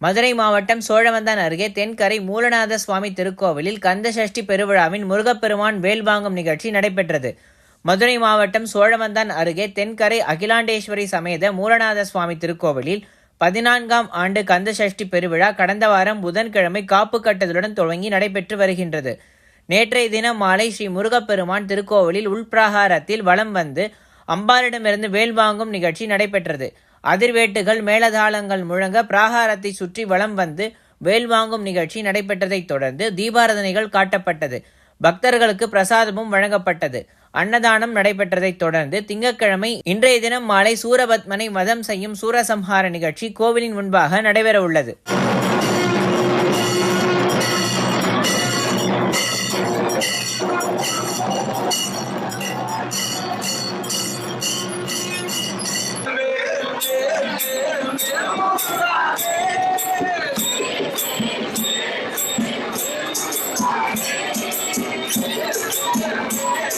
மதுரை மாவட்டம் சோழவந்தான் அருகே தென்கரை மூலநாத சுவாமி திருக்கோவிலில் கந்தசஷ்டி பெருவிழாவின் முருகப்பெருமான் வேல்வாங்கும் நிகழ்ச்சி நடைபெற்றது. மதுரை மாவட்டம் சோழவந்தான் அருகே தென்கரை அகிலாண்டேஸ்வரி சமேத மூலநாத சுவாமி திருக்கோவிலில் பதினான்காம் ஆண்டு கந்தசஷ்டி பெருவிழா கடந்த வாரம் புதன்கிழமை காப்பு கட்டுதலுடன் துவங்கி நடைபெற்று வருகின்றது. நேற்றைய தினம் மாலை ஸ்ரீ முருகப்பெருமான் திருக்கோவிலில் உள்பிரகாரத்தில் வலம் வந்து அம்பாரிடமிருந்து வேல் வாங்கும் நிகழ்ச்சி நடைபெற்றது. அதிர்வேட்டுகள் மேலதாளங்கள் முழங்க பிராகாரத்தை சுற்றி வலம் வந்து வேல் வாங்கும் நிகழ்ச்சி நடைபெற்றதைத் தொடர்ந்து தீபாரதனைகள் காட்டப்பட்டது. பக்தர்களுக்கு பிரசாதமும் வழங்கப்பட்டது. அன்னதானம் நடைபெற்றதைத் தொடர்ந்து திங்கட்கிழமை இன்றைய தினம் மாலை சூரபத்மனை மதம் செய்யும் சூரசம்ஹார நிகழ்ச்சி கோவிலின் முன்பாக நடைபெறவுள்ளது. Thank